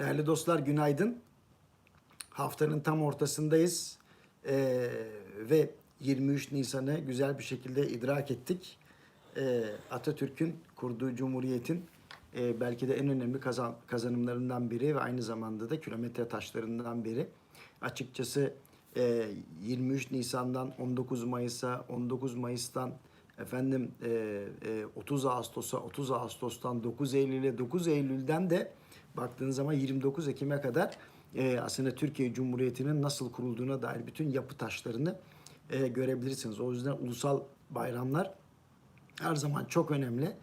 Değerli dostlar günaydın. Haftanın tam ortasındayız Ee, ve 23 Nisan'ı güzel bir şekilde idrak ettik. Ee, Atatürk'ün kurduğu cumhuriyetin e, belki de en önemli kazan, kazanımlarından biri ve aynı zamanda da kilometre taşlarından biri. Açıkçası e, 23 Nisan'dan 19 Mayıs'a, 19 Mayıs'tan efendim e, e, 30 Ağustos'a, 30 Ağustos'tan 9 Eylül'e, 9 Eylül'den de baktığınız zaman 29 Ekim'e kadar e, aslında Türkiye Cumhuriyeti'nin nasıl kurulduğuna dair bütün yapı taşlarını e, görebilirsiniz. O yüzden ulusal bayramlar her zaman çok önemli.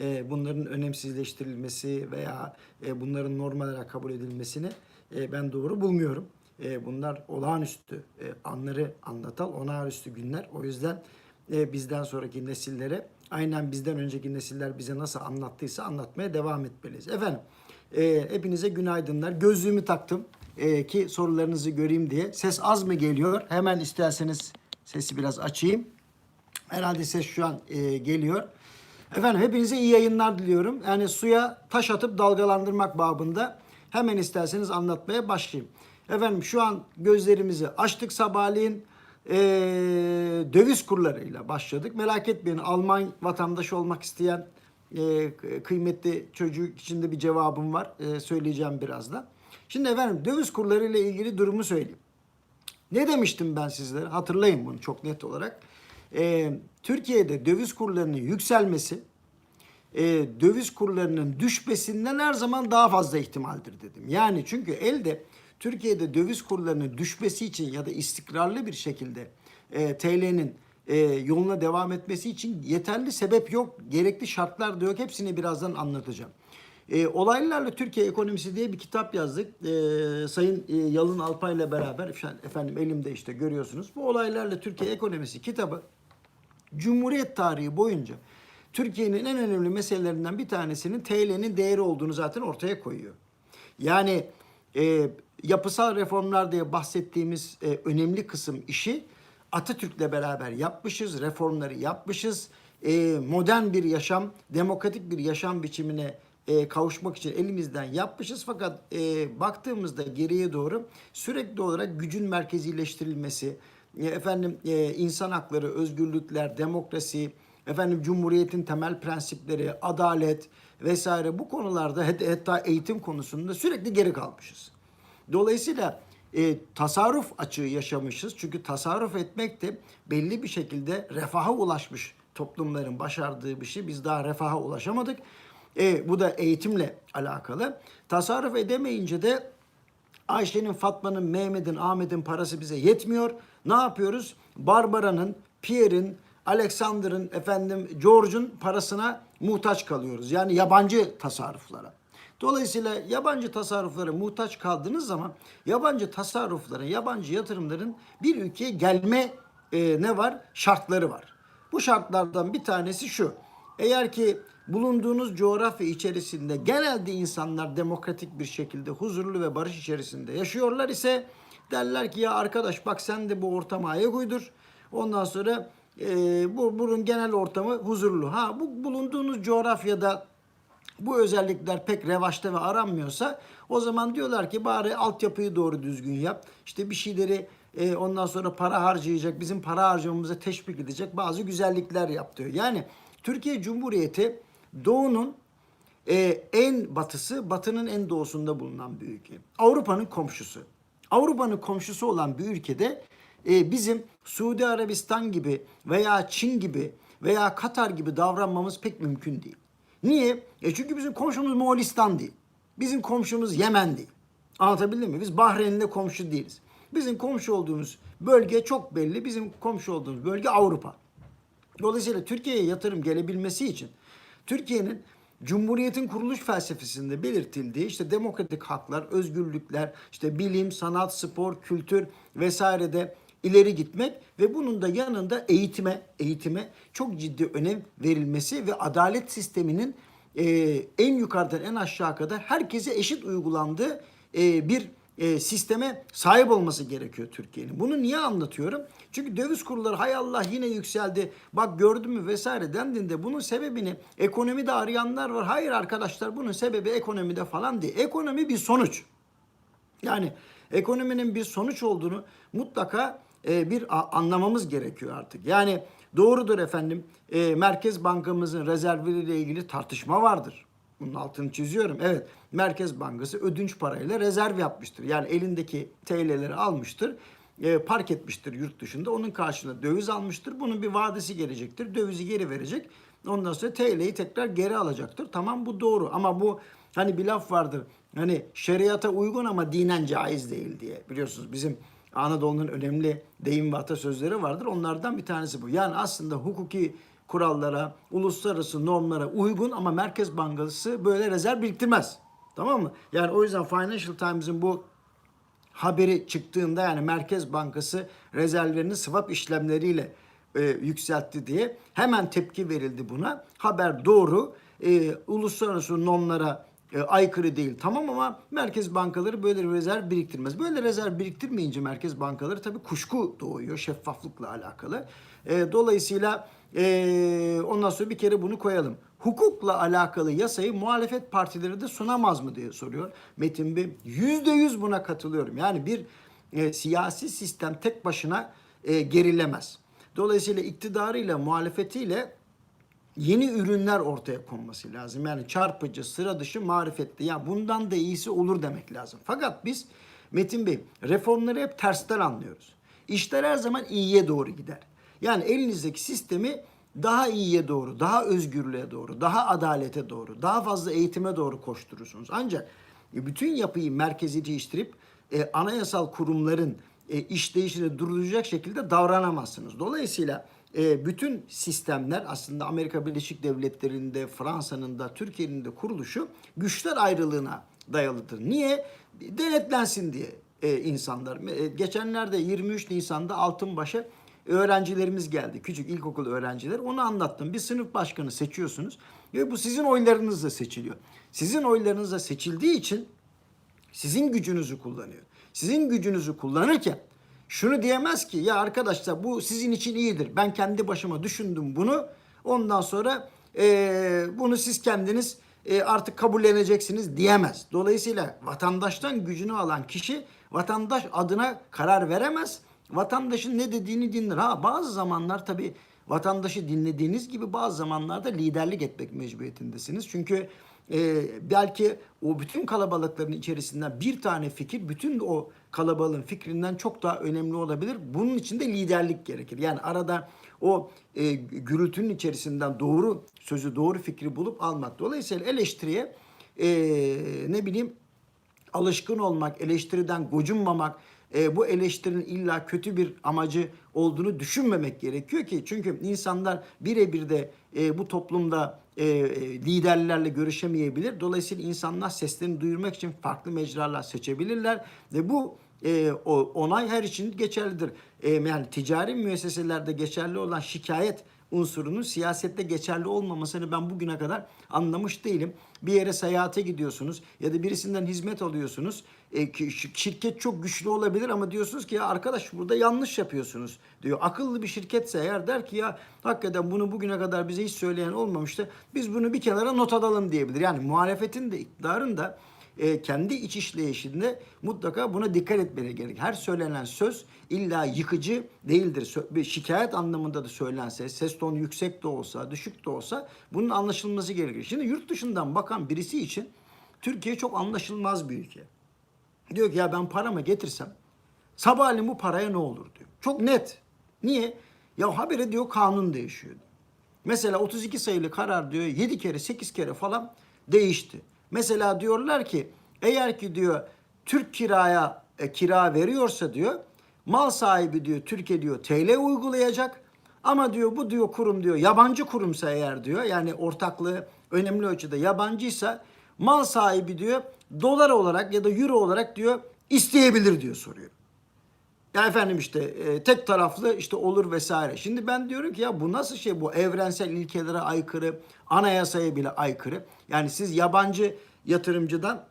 E, bunların önemsizleştirilmesi veya e, bunların normal olarak kabul edilmesini e, ben doğru bulmuyorum. E, bunlar olağanüstü e, anları anlatan olağanüstü günler. O yüzden e, bizden sonraki nesillere aynen bizden önceki nesiller bize nasıl anlattıysa anlatmaya devam etmeliyiz. Efendim e, hepinize günaydınlar. Gözlüğümü taktım e, ki sorularınızı göreyim diye. Ses az mı geliyor? Hemen isterseniz sesi biraz açayım. Herhalde ses şu an e, geliyor. Efendim hepinize iyi yayınlar diliyorum. Yani suya taş atıp dalgalandırmak babında hemen isterseniz anlatmaya başlayayım. Efendim şu an gözlerimizi açtık sabahleyin. E, döviz kurlarıyla başladık. Merak etmeyin Alman vatandaşı olmak isteyen e, kıymetli çocuk için de bir cevabım var. E, söyleyeceğim birazdan. Şimdi efendim döviz kurlarıyla ilgili durumu söyleyeyim. Ne demiştim ben sizlere? Hatırlayın bunu çok net olarak. Ee, Türkiye'de döviz kurlarının yükselmesi e, döviz kurlarının düşmesinden her zaman daha fazla ihtimaldir dedim. Yani çünkü elde Türkiye'de döviz kurlarının düşmesi için ya da istikrarlı bir şekilde e, TL'nin e, yoluna devam etmesi için yeterli sebep yok, gerekli şartlar da yok. Hepsini birazdan anlatacağım. E, olaylarla Türkiye ekonomisi diye bir kitap yazdık. E, Sayın e, Yalın Alpay ile beraber efendim elimde işte görüyorsunuz. Bu olaylarla Türkiye ekonomisi kitabı Cumhuriyet tarihi boyunca Türkiye'nin en önemli meselelerinden bir tanesinin TL'nin değeri olduğunu zaten ortaya koyuyor. Yani e, yapısal reformlar diye bahsettiğimiz e, önemli kısım işi Atatürk'le beraber yapmışız, reformları yapmışız. E, modern bir yaşam, demokratik bir yaşam biçimine e, kavuşmak için elimizden yapmışız. Fakat e, baktığımızda geriye doğru sürekli olarak gücün merkezileştirilmesi, e, efendim e, insan hakları, özgürlükler, demokrasi, efendim cumhuriyetin temel prensipleri, adalet vesaire bu konularda hat- hatta eğitim konusunda sürekli geri kalmışız. Dolayısıyla e, tasarruf açığı yaşamışız. Çünkü tasarruf etmek de belli bir şekilde refaha ulaşmış toplumların başardığı bir şey. Biz daha refaha ulaşamadık. E, bu da eğitimle alakalı. Tasarruf edemeyince de Ayşe'nin, Fatma'nın, Mehmet'in, Ahmet'in parası bize yetmiyor. Ne yapıyoruz? Barbara'nın, Pierre'in, Alexander'ın, efendim George'un parasına muhtaç kalıyoruz. Yani yabancı tasarruflara. Dolayısıyla yabancı tasarruflara muhtaç kaldığınız zaman yabancı tasarrufların, yabancı yatırımların bir ülkeye gelme e, ne var? Şartları var. Bu şartlardan bir tanesi şu. Eğer ki bulunduğunuz coğrafya içerisinde genelde insanlar demokratik bir şekilde huzurlu ve barış içerisinde yaşıyorlar ise derler ki ya arkadaş bak sen de bu ortama ayak uydur. Ondan sonra e, bu bunun genel ortamı huzurlu. Ha bu bulunduğunuz coğrafyada bu özellikler pek revaçta ve aranmıyorsa o zaman diyorlar ki bari altyapıyı doğru düzgün yap. İşte bir şeyleri e, ondan sonra para harcayacak, bizim para harcamamıza teşvik edecek bazı güzellikler yap diyor. Yani Türkiye Cumhuriyeti doğunun e, en batısı, batının en doğusunda bulunan bir ülke. Avrupa'nın komşusu. Avrupa'nın komşusu olan bir ülkede e, bizim Suudi Arabistan gibi veya Çin gibi veya Katar gibi davranmamız pek mümkün değil. Niye? E çünkü bizim komşumuz Moğolistan değil. Bizim komşumuz Yemen değil. Anlatabildim mi? Biz Bahreyn'le komşu değiliz. Bizim komşu olduğumuz bölge çok belli. Bizim komşu olduğumuz bölge Avrupa. Dolayısıyla Türkiye'ye yatırım gelebilmesi için Türkiye'nin Cumhuriyetin kuruluş felsefesinde belirtildiği işte demokratik haklar, özgürlükler, işte bilim, sanat, spor, kültür vesairede ileri gitmek ve bunun da yanında eğitime, eğitime çok ciddi önem verilmesi ve adalet sisteminin e, en yukarıdan en aşağı kadar herkese eşit uygulandığı e, bir e, sisteme sahip olması gerekiyor Türkiye'nin. Bunu niye anlatıyorum? Çünkü döviz kurları hay Allah yine yükseldi. Bak gördün mü vesaire dendiğinde bunun sebebini ekonomide arayanlar var. Hayır arkadaşlar bunun sebebi ekonomide falan değil. Ekonomi bir sonuç. Yani ekonominin bir sonuç olduğunu mutlaka e, bir anlamamız gerekiyor artık. Yani doğrudur efendim e, Merkez Bankamızın rezervleriyle ilgili tartışma vardır. Bunun altını çiziyorum. Evet Merkez Bankası ödünç parayla rezerv yapmıştır. Yani elindeki TL'leri almıştır. e, park etmiştir yurt dışında. Onun karşılığında döviz almıştır. Bunun bir vadesi gelecektir. Dövizi geri verecek. Ondan sonra TL'yi tekrar geri alacaktır. Tamam bu doğru ama bu hani bir laf vardır. Hani şeriata uygun ama dinen caiz değil diye. Biliyorsunuz bizim Anadolu'nun önemli deyim ve atasözleri vardır. Onlardan bir tanesi bu. Yani aslında hukuki kurallara, uluslararası normlara uygun ama Merkez Bankası böyle rezerv biriktirmez. Tamam mı? Yani o yüzden Financial Times'ın bu haberi çıktığında yani Merkez Bankası rezervlerini swap işlemleriyle e, yükseltti diye hemen tepki verildi buna. Haber doğru. E, uluslararası normlara e, aykırı değil. Tamam ama merkez bankaları böyle rezerv biriktirmez. Böyle rezerv biriktirmeyince merkez bankaları tabii kuşku doğuyor şeffaflıkla alakalı. E, dolayısıyla e, ondan sonra bir kere bunu koyalım. Hukukla alakalı yasayı muhalefet partileri de sunamaz mı diye soruyor Metin Bey. Yüzde yüz buna katılıyorum. Yani bir siyasi sistem tek başına gerilemez. Dolayısıyla iktidarıyla muhalefetiyle yeni ürünler ortaya konması lazım. Yani çarpıcı, sıra dışı, marifetli. Ya bundan da iyisi olur demek lazım. Fakat biz Metin Bey reformları hep tersten anlıyoruz. İşler her zaman iyiye doğru gider. Yani elinizdeki sistemi daha iyiye doğru, daha özgürlüğe doğru, daha adalete doğru, daha fazla eğitime doğru koşturursunuz. Ancak e, bütün yapıyı merkezileştirip e, anayasal kurumların e, işleyişini durduracak şekilde davranamazsınız. Dolayısıyla e, bütün sistemler aslında Amerika Birleşik Devletleri'nde, Fransa'nın da, Türkiye'nin de kuruluşu güçler ayrılığına dayalıdır. Niye? Denetlensin diye e, insanlar. E, geçenlerde 23 Nisan'da Altınbaş'a öğrencilerimiz geldi. Küçük ilkokul öğrenciler. Onu anlattım. Bir sınıf başkanı seçiyorsunuz ve bu sizin oylarınızla seçiliyor. Sizin oylarınızla seçildiği için sizin gücünüzü kullanıyor. Sizin gücünüzü kullanırken şunu diyemez ki ya arkadaşlar bu sizin için iyidir. Ben kendi başıma düşündüm bunu. Ondan sonra eee, bunu siz kendiniz eee, artık kabulleneceksiniz diyemez. Dolayısıyla vatandaştan gücünü alan kişi vatandaş adına karar veremez. Vatandaşın ne dediğini dinler. Ha bazı zamanlar tabii vatandaşı dinlediğiniz gibi bazı zamanlarda liderlik etmek mecburiyetindesiniz. Çünkü e, belki o bütün kalabalıkların içerisinden bir tane fikir bütün o kalabalığın fikrinden çok daha önemli olabilir. Bunun için de liderlik gerekir. Yani arada o e, gürültünün içerisinden doğru sözü doğru fikri bulup almak. Dolayısıyla eleştiriye e, ne bileyim alışkın olmak, eleştiriden gocunmamak, e, bu eleştirinin illa kötü bir amacı olduğunu düşünmemek gerekiyor ki çünkü insanlar birebir de e, bu toplumda e, liderlerle görüşemeyebilir. Dolayısıyla insanlar seslerini duyurmak için farklı mecralar seçebilirler ve bu e, o, onay her için geçerlidir. E, yani ticari müesseselerde geçerli olan şikayet unsurunun siyasette geçerli olmamasını ben bugüne kadar anlamış değilim. Bir yere seyahate gidiyorsunuz ya da birisinden hizmet alıyorsunuz. E, şirket çok güçlü olabilir ama diyorsunuz ki ya arkadaş burada yanlış yapıyorsunuz diyor. Akıllı bir şirketse eğer der ki ya hakikaten bunu bugüne kadar bize hiç söyleyen olmamıştı. Biz bunu bir kenara not alalım diyebilir. Yani muhalefetin de iktidarın da e, kendi iç işleyişinde mutlaka buna dikkat etmeleri gerek. Her söylenen söz illa yıkıcı değildir. Bir şikayet anlamında da söylense, ses tonu yüksek de olsa, düşük de olsa bunun anlaşılması gerekir. Şimdi yurt dışından bakan birisi için Türkiye çok anlaşılmaz bir ülke. Diyor ki ya ben paramı getirsem sabahleyin bu paraya ne olur diyor. Çok net. Niye? Ya habire diyor kanun değişiyor. Mesela 32 sayılı karar diyor 7 kere 8 kere falan değişti. Mesela diyorlar ki eğer ki diyor Türk kiraya e, kira veriyorsa diyor mal sahibi diyor Türkiye diyor TL uygulayacak. Ama diyor bu diyor kurum diyor yabancı kurumsa eğer diyor yani ortaklığı önemli ölçüde yabancıysa mal sahibi diyor dolar olarak ya da euro olarak diyor isteyebilir diyor soruyor. Ya efendim işte e, tek taraflı işte olur vesaire. Şimdi ben diyorum ki ya bu nasıl şey bu evrensel ilkelere aykırı, anayasaya bile aykırı. Yani siz yabancı yatırımcıdan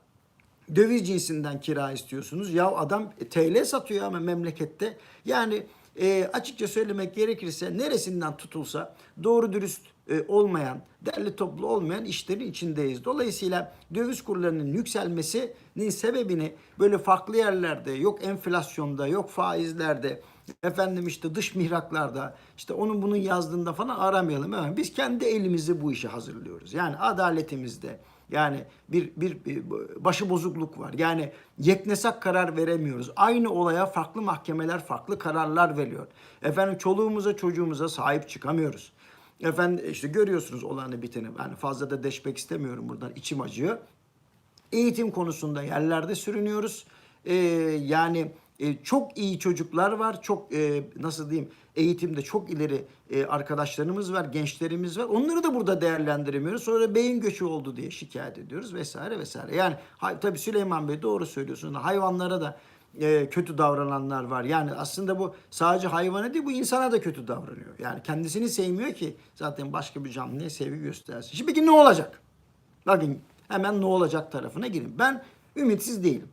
döviz cinsinden kira istiyorsunuz. Ya adam TL satıyor ama memlekette. Yani e, açıkça söylemek gerekirse neresinden tutulsa doğru dürüst e, olmayan, derli toplu olmayan işlerin içindeyiz. Dolayısıyla döviz kurlarının yükselmesinin sebebini böyle farklı yerlerde, yok enflasyonda, yok faizlerde, efendim işte dış mihraklarda, işte onun bunun yazdığında falan aramayalım. Hemen biz kendi elimizde bu işi hazırlıyoruz. Yani adaletimizde, yani bir, bir, bir başı bozukluk var. Yani yeknesak karar veremiyoruz. Aynı olaya farklı mahkemeler farklı kararlar veriyor. Efendim çoluğumuza çocuğumuza sahip çıkamıyoruz. Efendim işte görüyorsunuz olanı biteni. Yani fazla da deşmek istemiyorum buradan içim acıyor. Eğitim konusunda yerlerde sürünüyoruz. Ee, yani e, çok iyi çocuklar var. Çok e, nasıl diyeyim eğitimde çok ileri e, arkadaşlarımız var, gençlerimiz var. Onları da burada değerlendiremiyoruz. Sonra beyin göçü oldu diye şikayet ediyoruz vesaire vesaire. Yani tabii Süleyman Bey doğru söylüyorsunuz. Hayvanlara da e, kötü davrananlar var. Yani aslında bu sadece hayvana değil bu insana da kötü davranıyor. Yani kendisini sevmiyor ki zaten başka bir canlıya sevgi göstersin. Şimdi peki ne olacak? Bakın hemen ne olacak tarafına girin. Ben ümitsiz değilim.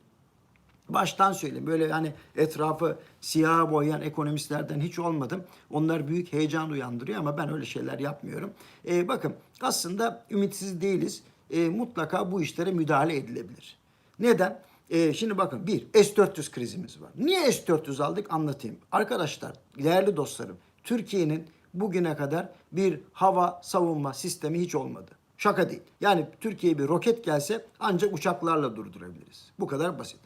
Baştan söyleyeyim böyle hani etrafı siyah boyayan ekonomistlerden hiç olmadım. Onlar büyük heyecan uyandırıyor ama ben öyle şeyler yapmıyorum. Ee, bakın aslında ümitsiz değiliz. Ee, mutlaka bu işlere müdahale edilebilir. Neden? Ee, şimdi bakın bir S-400 krizimiz var. Niye S-400 aldık anlatayım. Arkadaşlar değerli dostlarım Türkiye'nin bugüne kadar bir hava savunma sistemi hiç olmadı. Şaka değil. Yani Türkiye'ye bir roket gelse ancak uçaklarla durdurabiliriz. Bu kadar basit.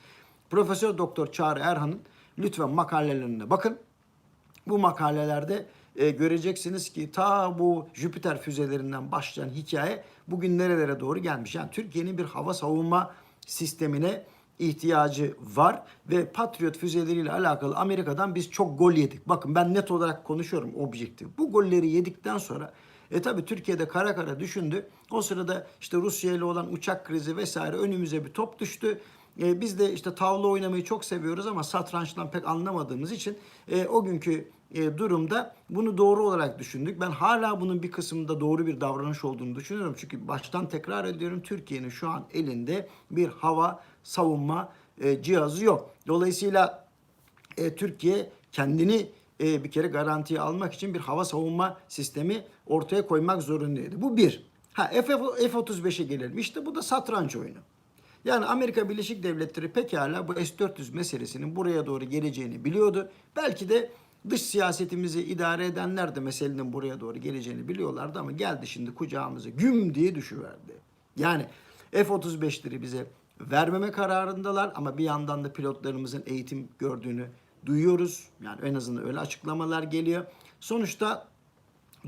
Profesör Doktor Çağrı Erhan'ın lütfen makalelerine bakın. Bu makalelerde e, göreceksiniz ki ta bu Jüpiter füzelerinden başlayan hikaye bugün nerelere doğru gelmiş. Yani Türkiye'nin bir hava savunma sistemine ihtiyacı var ve Patriot füzeleriyle alakalı Amerika'dan biz çok gol yedik. Bakın ben net olarak konuşuyorum objektif. Bu golleri yedikten sonra e tabi Türkiye'de kara kara düşündü. O sırada işte Rusya ile olan uçak krizi vesaire önümüze bir top düştü. E, biz de işte tavla oynamayı çok seviyoruz ama satrançtan pek anlamadığımız için e, o günkü e, durumda bunu doğru olarak düşündük. Ben hala bunun bir kısmında doğru bir davranış olduğunu düşünüyorum. Çünkü baştan tekrar ediyorum Türkiye'nin şu an elinde bir hava savunma e, cihazı yok. Dolayısıyla e, Türkiye kendini bir kere garantiye almak için bir hava savunma sistemi ortaya koymak zorundaydı. Bu bir. Ha F-35'e gelelim. İşte bu da satranç oyunu. Yani Amerika Birleşik Devletleri pekala bu S-400 meselesinin buraya doğru geleceğini biliyordu. Belki de dış siyasetimizi idare edenler de meselenin buraya doğru geleceğini biliyorlardı ama geldi şimdi kucağımıza güm diye düşüverdi. Yani F-35'leri bize vermeme kararındalar ama bir yandan da pilotlarımızın eğitim gördüğünü duyuyoruz. Yani en azından öyle açıklamalar geliyor. Sonuçta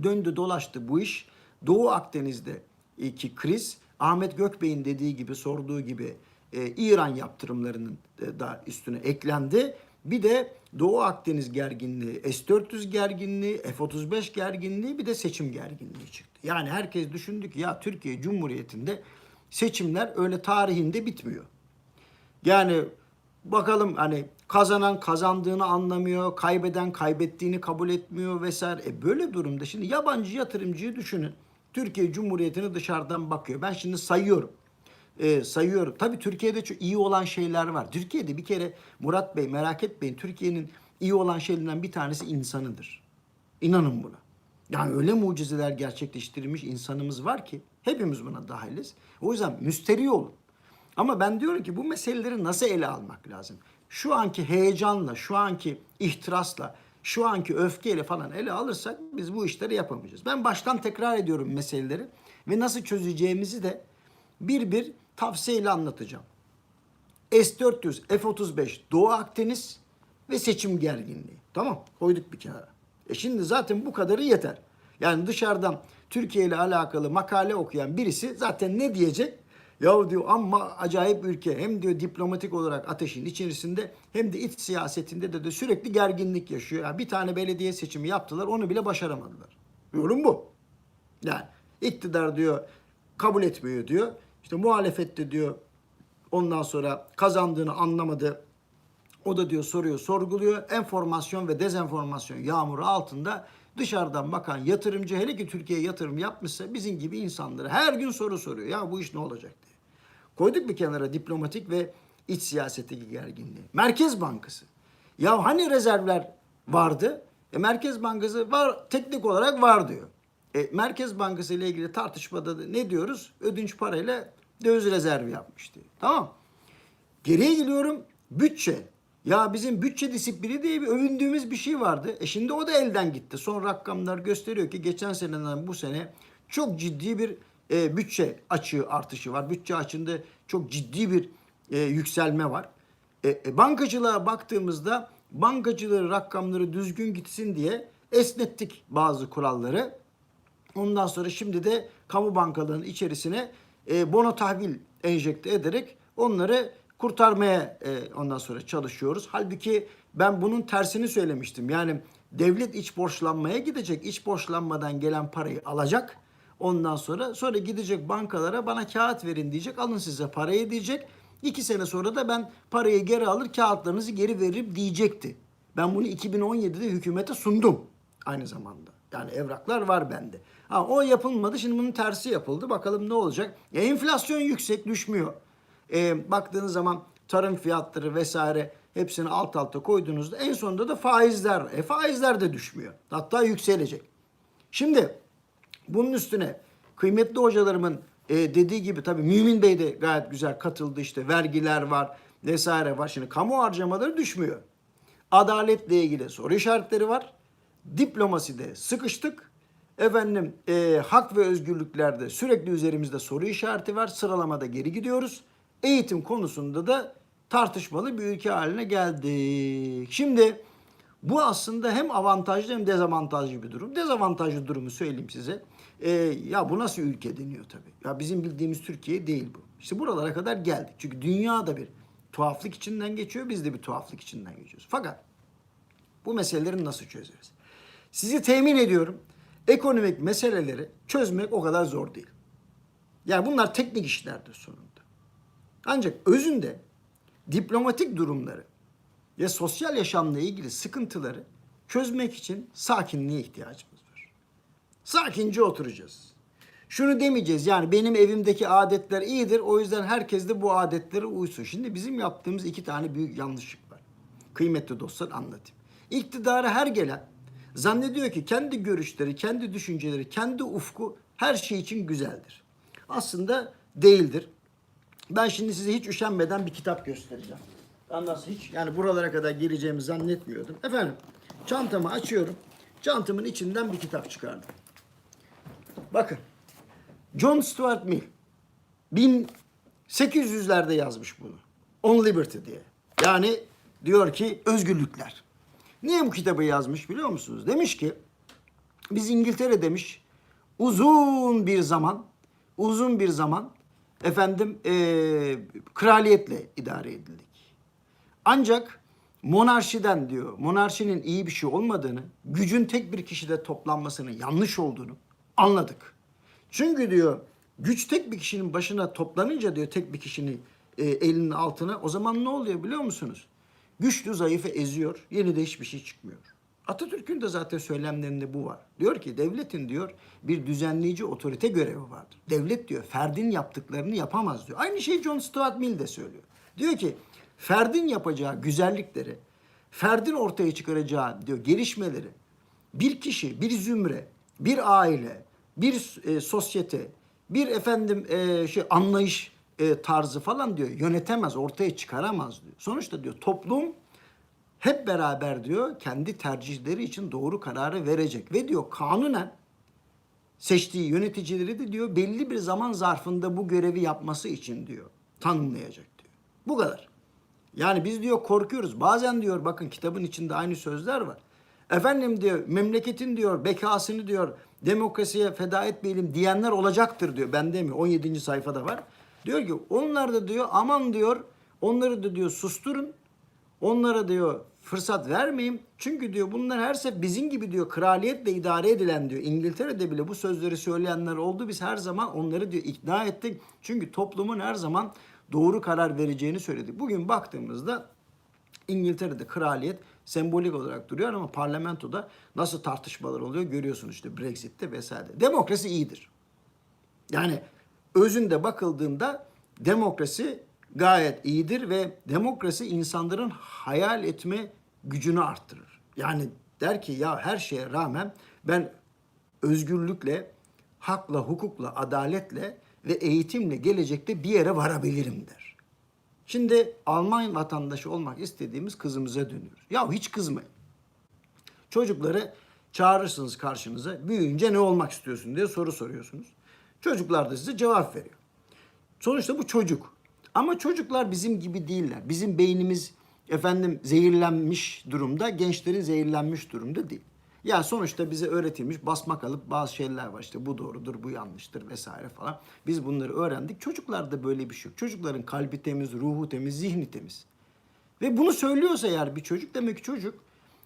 döndü dolaştı bu iş. Doğu Akdeniz'deki kriz Ahmet Gökbey'in dediği gibi sorduğu gibi e, İran yaptırımlarının e, da üstüne eklendi. Bir de Doğu Akdeniz gerginliği, S-400 gerginliği, F-35 gerginliği bir de seçim gerginliği çıktı. Yani herkes düşündü ki ya Türkiye Cumhuriyeti'nde seçimler öyle tarihinde bitmiyor. Yani bakalım hani kazanan kazandığını anlamıyor, kaybeden kaybettiğini kabul etmiyor vesaire. E böyle durumda şimdi yabancı yatırımcıyı düşünün. Türkiye Cumhuriyeti'ne dışarıdan bakıyor. Ben şimdi sayıyorum. E, sayıyorum. Tabii Türkiye'de çok iyi olan şeyler var. Türkiye'de bir kere Murat Bey merak etmeyin. Türkiye'nin iyi olan şeylerinden bir tanesi insanıdır. İnanın buna. Yani öyle mucizeler gerçekleştirilmiş insanımız var ki hepimiz buna dahiliz. O yüzden müsteri olun. Ama ben diyorum ki bu meseleleri nasıl ele almak lazım? Şu anki heyecanla, şu anki ihtirasla, şu anki öfkeyle falan ele alırsak biz bu işleri yapamayacağız. Ben baştan tekrar ediyorum meseleleri ve nasıl çözeceğimizi de bir bir tavsiyeyle anlatacağım. S-400, F-35, Doğu Akdeniz ve seçim gerginliği. Tamam koyduk bir kenara. E şimdi zaten bu kadarı yeter. Yani dışarıdan Türkiye ile alakalı makale okuyan birisi zaten ne diyecek? Ya diyor ama acayip ülke hem diyor diplomatik olarak ateşin içerisinde hem de iç siyasetinde de, de sürekli gerginlik yaşıyor. Yani bir tane belediye seçimi yaptılar onu bile başaramadılar. Yorum bu. Yani iktidar diyor kabul etmiyor diyor. İşte muhalefette diyor ondan sonra kazandığını anlamadı. O da diyor soruyor, sorguluyor. Enformasyon ve dezenformasyon yağmuru altında dışarıdan bakan yatırımcı hele ki Türkiye'ye yatırım yapmışsa bizim gibi insanlara her gün soru soruyor. Ya bu iş ne olacak diye. Koyduk bir kenara diplomatik ve iç siyasetteki gerginliği. Merkez Bankası. Ya hani rezervler vardı? E, Merkez Bankası var teknik olarak var diyor. E, Merkez Bankası ile ilgili tartışmada da ne diyoruz? Ödünç parayla döviz rezervi yapmış diyor. Tamam. Geriye geliyorum bütçe. Ya bizim bütçe disiplini diye bir övündüğümüz bir şey vardı. E şimdi o da elden gitti. Son rakamlar gösteriyor ki geçen seneden bu sene çok ciddi bir e, bütçe açığı artışı var. Bütçe açığında çok ciddi bir e, yükselme var. E, e, bankacılığa baktığımızda bankacılığın rakamları düzgün gitsin diye esnettik bazı kuralları. Ondan sonra şimdi de kamu bankalarının içerisine e, bono tahvil enjekte ederek onları kurtarmaya e, ondan sonra çalışıyoruz. Halbuki ben bunun tersini söylemiştim. Yani devlet iç borçlanmaya gidecek. İç borçlanmadan gelen parayı alacak. Ondan sonra sonra gidecek bankalara bana kağıt verin diyecek. Alın size parayı diyecek. İki sene sonra da ben parayı geri alır kağıtlarınızı geri veririm diyecekti. Ben bunu 2017'de hükümete sundum aynı zamanda. Yani evraklar var bende. Ha, o yapılmadı. Şimdi bunun tersi yapıldı. Bakalım ne olacak? E, enflasyon yüksek düşmüyor. E, baktığınız zaman tarım fiyatları vesaire hepsini alt alta koyduğunuzda en sonunda da faizler. E, faizler de düşmüyor. Hatta yükselecek. Şimdi bunun üstüne kıymetli hocalarımın e, dediği gibi tabii Mümin Bey de gayet güzel katıldı işte vergiler var vesaire var. Şimdi kamu harcamaları düşmüyor. Adaletle ilgili soru işaretleri var. Diplomaside sıkıştık. Efendim e, hak ve özgürlüklerde sürekli üzerimizde soru işareti var. Sıralamada geri gidiyoruz. Eğitim konusunda da tartışmalı bir ülke haline geldik. Şimdi bu aslında hem avantajlı hem dezavantajlı bir durum. Dezavantajlı durumu söyleyeyim size. E, ya bu nasıl ülke deniyor tabii. Ya bizim bildiğimiz Türkiye değil bu. İşte buralara kadar geldik. Çünkü dünya da bir tuhaflık içinden geçiyor. Biz de bir tuhaflık içinden geçiyoruz. Fakat bu meseleleri nasıl çözeriz? Sizi temin ediyorum. Ekonomik meseleleri çözmek o kadar zor değil. Yani bunlar teknik işlerdir sonunda. Ancak özünde diplomatik durumları ve sosyal yaşamla ilgili sıkıntıları çözmek için sakinliğe ihtiyacımız var. Sakince oturacağız. Şunu demeyeceğiz yani benim evimdeki adetler iyidir o yüzden herkes de bu adetlere uysun. Şimdi bizim yaptığımız iki tane büyük yanlışlık var. Kıymetli dostlar anlatayım. İktidara her gelen zannediyor ki kendi görüşleri, kendi düşünceleri, kendi ufku her şey için güzeldir. Aslında değildir. Ben şimdi size hiç üşenmeden bir kitap göstereceğim. Ben hiç yani buralara kadar gireceğimi zannetmiyordum. Efendim çantamı açıyorum. Çantamın içinden bir kitap çıkardım. Bakın. John Stuart Mill 1800'lerde yazmış bunu. On Liberty diye. Yani diyor ki özgürlükler. Niye bu kitabı yazmış biliyor musunuz? Demiş ki biz İngiltere demiş uzun bir zaman uzun bir zaman efendim eee, kraliyetle idare edildik. Ancak monarşiden diyor, monarşinin iyi bir şey olmadığını, gücün tek bir kişide toplanmasının yanlış olduğunu anladık. Çünkü diyor güç tek bir kişinin başına toplanınca diyor tek bir kişinin e, elinin altına o zaman ne oluyor biliyor musunuz? Güçlü zayıfı eziyor, yeni de hiçbir şey çıkmıyor. Atatürk'ün de zaten söylemlerinde bu var. Diyor ki devletin diyor bir düzenleyici otorite görevi vardır. Devlet diyor ferdin yaptıklarını yapamaz diyor. Aynı şeyi John Stuart Mill de söylüyor. Diyor ki ferdin yapacağı güzellikleri, ferdin ortaya çıkaracağı diyor gelişmeleri bir kişi, bir zümre, bir aile, bir e, sosyete, bir efendim e, şey anlayış e, tarzı falan diyor yönetemez, ortaya çıkaramaz diyor. Sonuçta diyor toplum hep beraber diyor kendi tercihleri için doğru kararı verecek ve diyor kanunen seçtiği yöneticileri de diyor belli bir zaman zarfında bu görevi yapması için diyor tanımlayacak diyor. Bu kadar. Yani biz diyor korkuyoruz. Bazen diyor bakın kitabın içinde aynı sözler var. Efendim diyor memleketin diyor bekasını diyor demokrasiye feda etmeyelim diyenler olacaktır diyor. Ben demiyor 17. sayfada var. Diyor ki onlar da diyor aman diyor onları da diyor susturun. Onlara diyor fırsat vermeyin. Çünkü diyor bunlar her sefer bizim gibi diyor kraliyetle idare edilen diyor. İngiltere'de bile bu sözleri söyleyenler oldu. Biz her zaman onları diyor ikna ettik. Çünkü toplumun her zaman doğru karar vereceğini söyledik. Bugün baktığımızda İngiltere'de kraliyet sembolik olarak duruyor ama parlamentoda nasıl tartışmalar oluyor görüyorsunuz işte Brexit'te vesaire. Demokrasi iyidir. Yani özünde bakıldığında demokrasi gayet iyidir ve demokrasi insanların hayal etme gücünü arttırır. Yani der ki ya her şeye rağmen ben özgürlükle, hakla, hukukla, adaletle ve eğitimle gelecekte bir yere varabilirim der. Şimdi Alman vatandaşı olmak istediğimiz kızımıza dönüyoruz. Ya hiç kızmayın. Çocukları çağırırsınız karşınıza. Büyüyünce ne olmak istiyorsun diye soru soruyorsunuz. Çocuklar da size cevap veriyor. Sonuçta bu çocuk. Ama çocuklar bizim gibi değiller. Bizim beynimiz efendim zehirlenmiş durumda, gençlerin zehirlenmiş durumda değil. Ya sonuçta bize öğretilmiş basmak alıp bazı şeyler var işte bu doğrudur, bu yanlıştır vesaire falan. Biz bunları öğrendik. Çocuklarda böyle bir şey yok. Çocukların kalbi temiz, ruhu temiz, zihni temiz. Ve bunu söylüyorsa eğer bir çocuk demek ki çocuk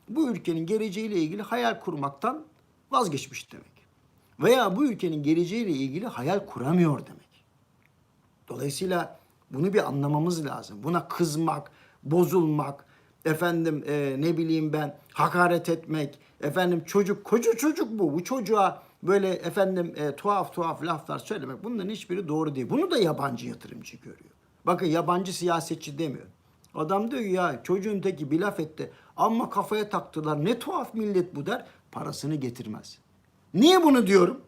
bu ülkenin geleceğiyle ilgili hayal kurmaktan vazgeçmiş demek. Veya bu ülkenin geleceğiyle ilgili hayal kuramıyor demek. Dolayısıyla bunu bir anlamamız lazım. Buna kızmak, bozulmak, efendim e, ne bileyim ben hakaret etmek, efendim çocuk, koca çocuk bu. Bu çocuğa böyle efendim e, tuhaf tuhaf laflar söylemek bunların hiçbiri doğru değil. Bunu da yabancı yatırımcı görüyor. Bakın yabancı siyasetçi demiyor. Adam diyor ya çocuğun teki bir laf etti ama kafaya taktılar ne tuhaf millet bu der parasını getirmez. Niye bunu diyorum?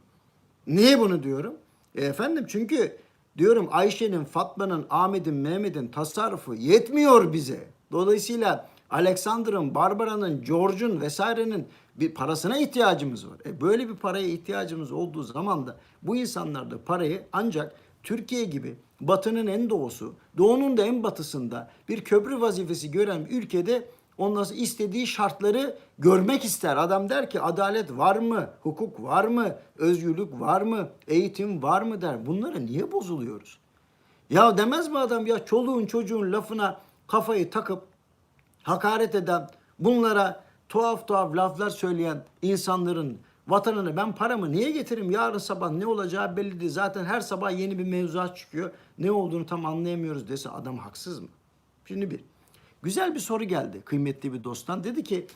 Niye bunu diyorum? E efendim çünkü diyorum Ayşe'nin, Fatma'nın, Ahmet'in, Mehmet'in tasarrufu yetmiyor bize. Dolayısıyla Alexander'ın, Barbara'nın, George'un vesairenin bir parasına ihtiyacımız var. E böyle bir paraya ihtiyacımız olduğu zaman da bu insanlar da parayı ancak Türkiye gibi batının en doğusu, doğunun da en batısında bir köprü vazifesi gören ülkede ondan sonra istediği şartları görmek ister. Adam der ki adalet var mı? Hukuk var mı? Özgürlük var mı? Eğitim var mı der. Bunlara niye bozuluyoruz? Ya demez mi adam ya çoluğun çocuğun lafına kafayı takıp hakaret eden, bunlara tuhaf tuhaf laflar söyleyen insanların vatanını ben paramı niye getireyim? Yarın sabah ne olacağı belli değil. Zaten her sabah yeni bir mevzuat çıkıyor. Ne olduğunu tam anlayamıyoruz dese adam haksız mı? Şimdi bir. Güzel bir soru geldi kıymetli bir dosttan. Dedi ki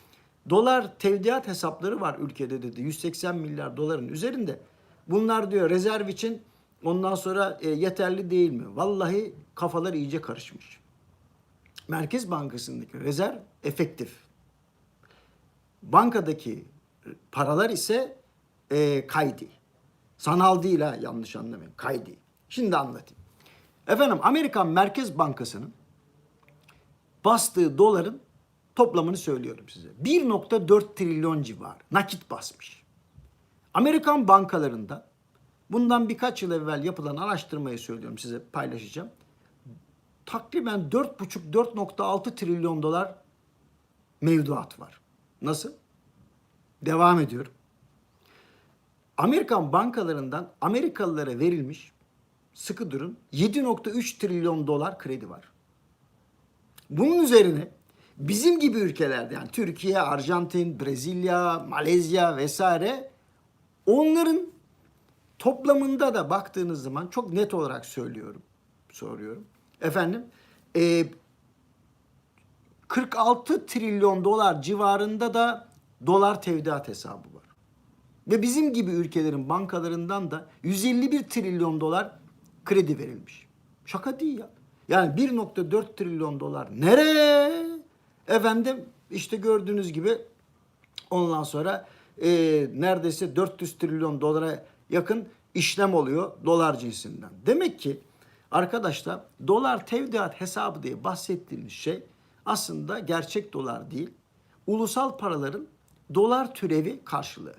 dolar tevdiat hesapları var ülkede dedi. 180 milyar doların üzerinde. Bunlar diyor rezerv için ondan sonra e, yeterli değil mi? Vallahi kafalar iyice karışmış. Merkez Bankası'ndaki rezerv efektif. Bankadaki paralar ise e, kaydi. Sanal değil ha yanlış anlamayın. Kaydi. Şimdi anlatayım. Efendim Amerikan Merkez Bankası'nın bastığı doların toplamını söylüyorum size. 1.4 trilyon civarı nakit basmış. Amerikan bankalarında bundan birkaç yıl evvel yapılan araştırmayı söylüyorum size paylaşacağım. Takriben 4.5-4.6 trilyon dolar mevduat var. Nasıl? Devam ediyorum. Amerikan bankalarından Amerikalılara verilmiş sıkı durun 7.3 trilyon dolar kredi var. Bunun üzerine bizim gibi ülkelerde yani Türkiye, Arjantin, Brezilya, Malezya vesaire onların toplamında da baktığınız zaman çok net olarak söylüyorum, soruyorum. Efendim, e, 46 trilyon dolar civarında da dolar tevdiat hesabı var. Ve bizim gibi ülkelerin bankalarından da 151 trilyon dolar kredi verilmiş. Şaka değil ya. Yani 1.4 trilyon dolar nereye? Efendim işte gördüğünüz gibi ondan sonra e, neredeyse 400 trilyon dolara yakın işlem oluyor dolar cinsinden. Demek ki arkadaşlar dolar tevdiat hesabı diye bahsettiğimiz şey aslında gerçek dolar değil. Ulusal paraların dolar türevi karşılığı.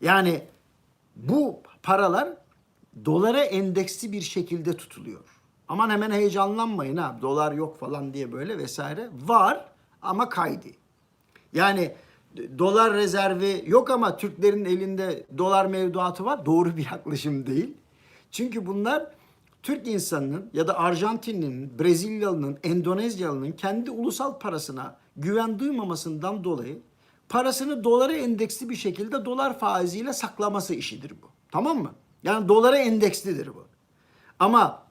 Yani bu paralar dolara endeksli bir şekilde tutuluyor. Aman hemen heyecanlanmayın ha dolar yok falan diye böyle vesaire. Var ama kaydı. Yani dolar rezervi yok ama Türklerin elinde dolar mevduatı var. Doğru bir yaklaşım değil. Çünkü bunlar Türk insanının ya da Arjantinlinin, Brezilyalı'nın, Endonezyalı'nın kendi ulusal parasına güven duymamasından dolayı parasını dolara endeksli bir şekilde dolar faiziyle saklaması işidir bu. Tamam mı? Yani dolara endekslidir bu. Ama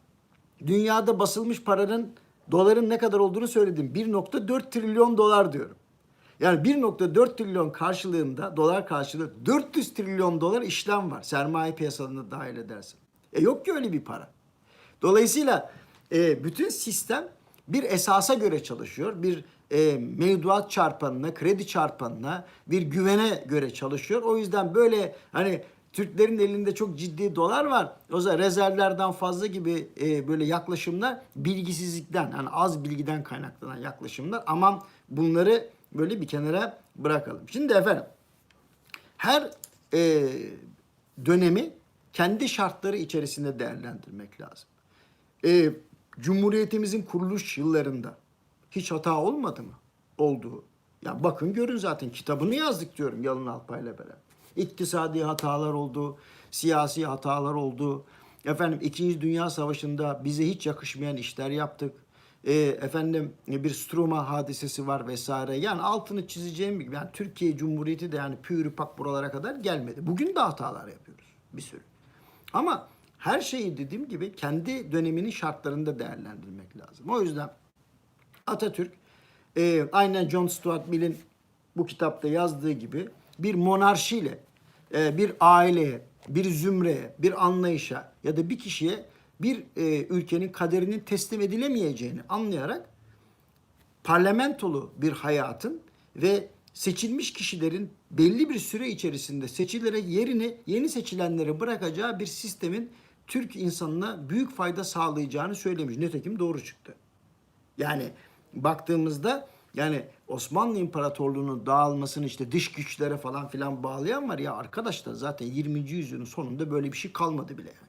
dünyada basılmış paranın doların ne kadar olduğunu söyledim. 1.4 trilyon dolar diyorum. Yani 1.4 trilyon karşılığında dolar karşılığı 400 trilyon dolar işlem var. Sermaye piyasalarına dahil edersen. E yok ki öyle bir para. Dolayısıyla e, bütün sistem bir esasa göre çalışıyor. Bir e, mevduat çarpanına, kredi çarpanına, bir güvene göre çalışıyor. O yüzden böyle hani Türklerin elinde çok ciddi dolar var. O zaman rezervlerden fazla gibi e, böyle yaklaşımlar bilgisizlikten, yani az bilgiden kaynaklanan yaklaşımlar. Aman bunları böyle bir kenara bırakalım. Şimdi efendim her e, dönemi kendi şartları içerisinde değerlendirmek lazım. E, Cumhuriyetimizin kuruluş yıllarında hiç hata olmadı mı? Oldu. Ya bakın görün zaten kitabını yazdık diyorum Yalın Alpay'la beraber. İktisadi hatalar oldu, siyasi hatalar oldu. Efendim İkinci Dünya Savaşı'nda bize hiç yakışmayan işler yaptık. E, efendim bir Struma hadisesi var vesaire. Yani altını çizeceğim gibi. Yani Türkiye Cumhuriyeti de yani pürüpak buralara kadar gelmedi. Bugün de hatalar yapıyoruz bir sürü. Ama her şeyi dediğim gibi kendi döneminin şartlarında değerlendirmek lazım. O yüzden Atatürk e, aynen John Stuart Mill'in bu kitapta yazdığı gibi bir monarşiyle, bir aileye, bir zümreye, bir anlayışa ya da bir kişiye bir e, ülkenin kaderinin teslim edilemeyeceğini anlayarak parlamentolu bir hayatın ve seçilmiş kişilerin belli bir süre içerisinde seçilerek yerini yeni seçilenlere bırakacağı bir sistemin Türk insanına büyük fayda sağlayacağını söylemiş. Nitekim doğru çıktı. Yani baktığımızda yani Osmanlı İmparatorluğu'nun dağılmasını işte dış güçlere falan filan bağlayan var ya arkadaşlar zaten 20. yüzyılın sonunda böyle bir şey kalmadı bile yani.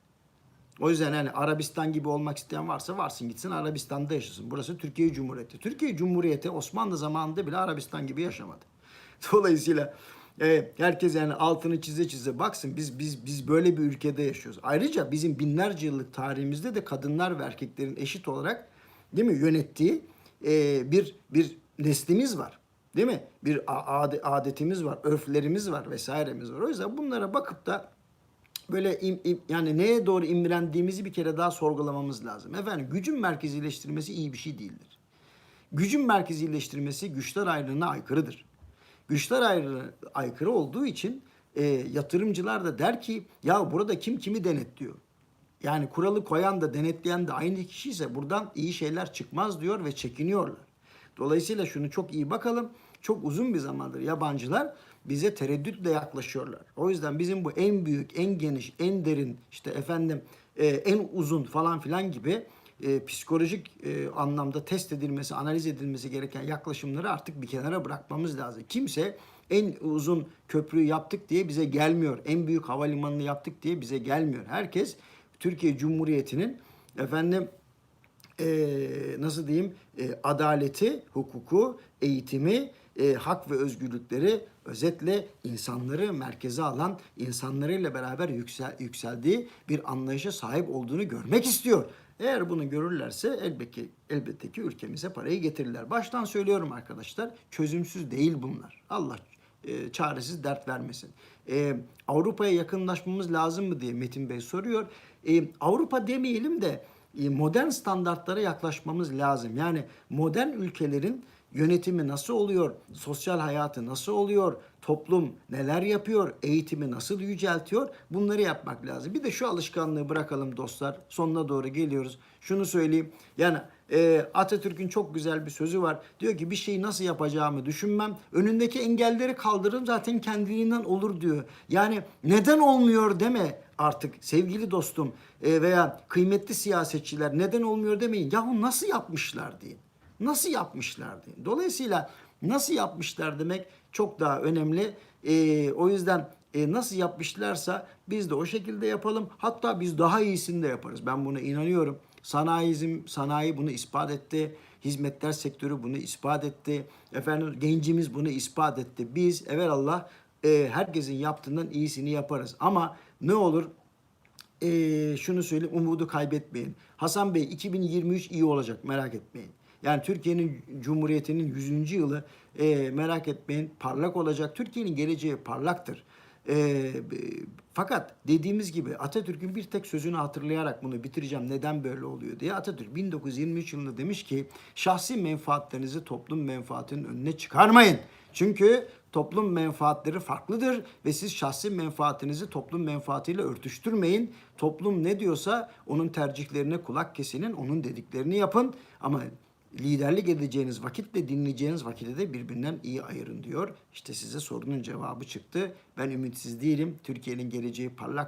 O yüzden yani Arabistan gibi olmak isteyen varsa varsın gitsin Arabistan'da yaşasın. Burası Türkiye Cumhuriyeti. Türkiye Cumhuriyeti Osmanlı zamanında bile Arabistan gibi yaşamadı. Dolayısıyla e, herkes yani altını çize çize baksın biz biz biz böyle bir ülkede yaşıyoruz. Ayrıca bizim binlerce yıllık tarihimizde de kadınlar ve erkeklerin eşit olarak değil mi yönettiği e, bir bir neslimiz var. Değil mi? Bir adetimiz var, örflerimiz var vesairemiz var. O yüzden bunlara bakıp da böyle im- im- yani neye doğru imrendiğimizi bir kere daha sorgulamamız lazım. Efendim gücün merkezileştirmesi iyi bir şey değildir. Gücün merkezileştirmesi güçler ayrılığına aykırıdır. Güçler ayrılığı aykırı olduğu için e, yatırımcılar da der ki ya burada kim kimi denetliyor? Yani kuralı koyan da denetleyen de aynı kişi ise buradan iyi şeyler çıkmaz diyor ve çekiniyorlar. Dolayısıyla şunu çok iyi bakalım. Çok uzun bir zamandır yabancılar bize tereddütle yaklaşıyorlar. O yüzden bizim bu en büyük, en geniş, en derin, işte efendim e, en uzun falan filan gibi e, psikolojik e, anlamda test edilmesi, analiz edilmesi gereken yaklaşımları artık bir kenara bırakmamız lazım. Kimse en uzun köprüyü yaptık diye bize gelmiyor. En büyük havalimanını yaptık diye bize gelmiyor. Herkes Türkiye Cumhuriyeti'nin efendim e, nasıl diyeyim e, adaleti, hukuku, eğitimi, e, hak ve özgürlükleri özetle insanları merkeze alan, insanlarıyla beraber yüksel, yükseldiği bir anlayışa sahip olduğunu görmek istiyor. Eğer bunu görürlerse elbette elbette ki ülkemize parayı getirirler. Baştan söylüyorum arkadaşlar, çözümsüz değil bunlar. Allah e, çaresiz dert vermesin. E, Avrupa'ya yakınlaşmamız lazım mı diye Metin Bey soruyor. E, Avrupa demeyelim de modern standartlara yaklaşmamız lazım. Yani modern ülkelerin yönetimi nasıl oluyor, sosyal hayatı nasıl oluyor, toplum neler yapıyor, eğitimi nasıl yüceltiyor bunları yapmak lazım. Bir de şu alışkanlığı bırakalım dostlar. Sonuna doğru geliyoruz. Şunu söyleyeyim. Yani e, Atatürk'ün çok güzel bir sözü var. Diyor ki bir şeyi nasıl yapacağımı düşünmem. Önündeki engelleri kaldırırım zaten kendiliğinden olur diyor. Yani neden olmuyor deme artık sevgili dostum e, veya kıymetli siyasetçiler neden olmuyor demeyin. Yahu nasıl yapmışlar deyin. Nasıl yapmışlar deyin. Dolayısıyla nasıl yapmışlar demek çok daha önemli. E, o yüzden e, nasıl yapmışlarsa biz de o şekilde yapalım. Hatta biz daha iyisini de yaparız. Ben buna inanıyorum. Sanayizm, sanayi bunu ispat etti. Hizmetler sektörü bunu ispat etti. Efendim gencimiz bunu ispat etti. Biz evelallah e, herkesin yaptığından iyisini yaparız. Ama ne olur e, şunu söyleyeyim umudu kaybetmeyin. Hasan Bey 2023 iyi olacak merak etmeyin. Yani Türkiye'nin Cumhuriyeti'nin 100. yılı e, merak etmeyin parlak olacak. Türkiye'nin geleceği parlaktır. E, fakat dediğimiz gibi Atatürk'ün bir tek sözünü hatırlayarak bunu bitireceğim. Neden böyle oluyor diye. Atatürk 1923 yılında demiş ki şahsi menfaatlerinizi toplum menfaatinin önüne çıkarmayın. Çünkü Toplum menfaatleri farklıdır ve siz şahsi menfaatinizi toplum menfaatiyle örtüştürmeyin. Toplum ne diyorsa onun tercihlerine kulak kesinin, onun dediklerini yapın. Ama liderlik edeceğiniz vakitle dinleyeceğiniz vakitte de birbirinden iyi ayırın diyor. İşte size sorunun cevabı çıktı. Ben ümitsiz değilim. Türkiye'nin geleceği parlak